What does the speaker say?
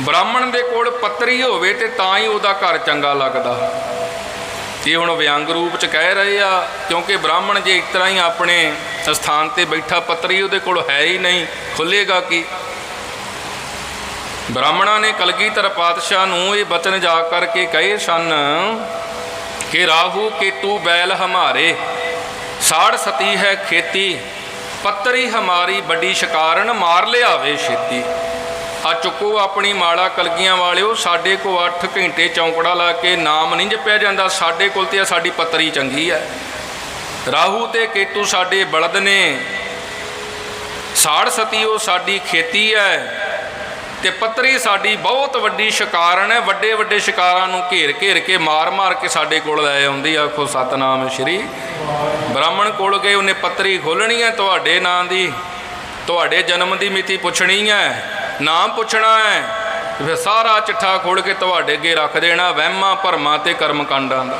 ਬ੍ਰਾਹਮਣ ਦੇ ਕੋਲ ਪੱਤਰੀ ਹੋਵੇ ਤੇ ਤਾਂ ਹੀ ਉਹਦਾ ਘਰ ਚੰਗਾ ਲੱਗਦਾ। ਇਹ ਹੁਣ ਵਿਅੰਗ ਰੂਪ ਚ ਕਹਿ ਰਹੇ ਆ, ਕਿਉਂਕਿ ਬ੍ਰਾਹਮਣ ਜੇ ਇਸ ਤਰ੍ਹਾਂ ਹੀ ਆਪਣੇ ਸਥਾਨ ਤੇ ਬੈਠਾ, ਪੱਤਰੀ ਉਹਦੇ ਕੋਲ ਹੈ ਹੀ ਨਹੀਂ ਖੁੱਲੇਗਾ ਕੀ? ਬ੍ਰਾਹਮਣਾਂ ਨੇ ਕਲਗੀਧਰ ਪਾਤਸ਼ਾਹ ਨੂੰ ਇਹ ਬਚਨ ਜਾ ਕਰਕੇ ਕਹੇ ਸਨ ਕਿ ਰਾਹੂ ਕੇਤੂ ਬੈਲ ਹਮਾਰੇ, ਸਾੜ ਸਤੀ ਹੈ ਖੇਤੀ, ਪੱਤਰੀ ਹਮਾਰੀ ਵੱਡੀ ਸ਼ਿਕਾਰਨ ਮਾਰ ਲਿਆਵੇ ਛੇਤੀ। ਆ ਚੁੱਕੋ ਆਪਣੀ ਮਾਲਾ ਕਲਗੀਆਂ ਵਾਲਿਓ, ਸਾਡੇ ਕੋ 8 ਘੰਟੇ ਚੌਂਕੜਾ ਲਾ ਕੇ ਨਾਮ ਨਹੀਂ ਜਪਿਆ ਜਾਂਦਾ। ਸਾਡੇ ਕੋਲ ਤੇ ਸਾਡੀ ਪੱਤਰੀ ਚੰਗੀ ਹੈ ਰਾਹੂ ਤੇ ਕੇਤੂ ਸਾਡੇ ਬਲਦ ਨੇ। ਸਾੜ ਸਤੀ ਉਹ ਸਾਡੀ ਖੇਤੀ ਹੈ ਤੇ ਪੱਤਰੀ ਸਾਡੀ ਬਹੁਤ ਵੱਡੀ ਸ਼ਿਕਾਰਨ ਹੈ ਵੱਡੇ ਵੱਡੇ ਸ਼ਿਕਾਰਾਂ ਨੂੰ ਘੇਰ ਘੇਰ ਕੇ ਮਾਰ ਮਾਰ ਕੇ ਸਾਡੇ ਕੋਲ ਲੈ ਆਉਂਦੀ ਆ। ਆਖੋ, ਸਤਨਾਮ ਸ਼੍ਰੀ ਬ੍ਰਾਹਮਣ ਕੋਲ ਗਏ, ਉਹਨੇ ਪੱਤਰੀ ਖੋਲਣੀ ਹੈ ਤੁਹਾਡੇ ਨਾਂ ਦੀ। ਤੁਹਾਡੇ ਜਨਮ ਦੀ ਮਿਤੀ ਪੁੱਛਣੀ ਹੈ ਨਾਮ ਪੁੱਛਣਾ ਹੈ। ਫਿਰ ਸਾਰਾ ਚਿੱਠਾ ਖੋਲ ਕੇ ਤੁਹਾਡੇ ਅੱਗੇ ਰੱਖ ਦੇਣਾ, ਵਹਿਮਾਂ ਭਰਮਾਂ ਤੇ ਕਰਮ ਕਾਂਡਾਂ ਦਾ।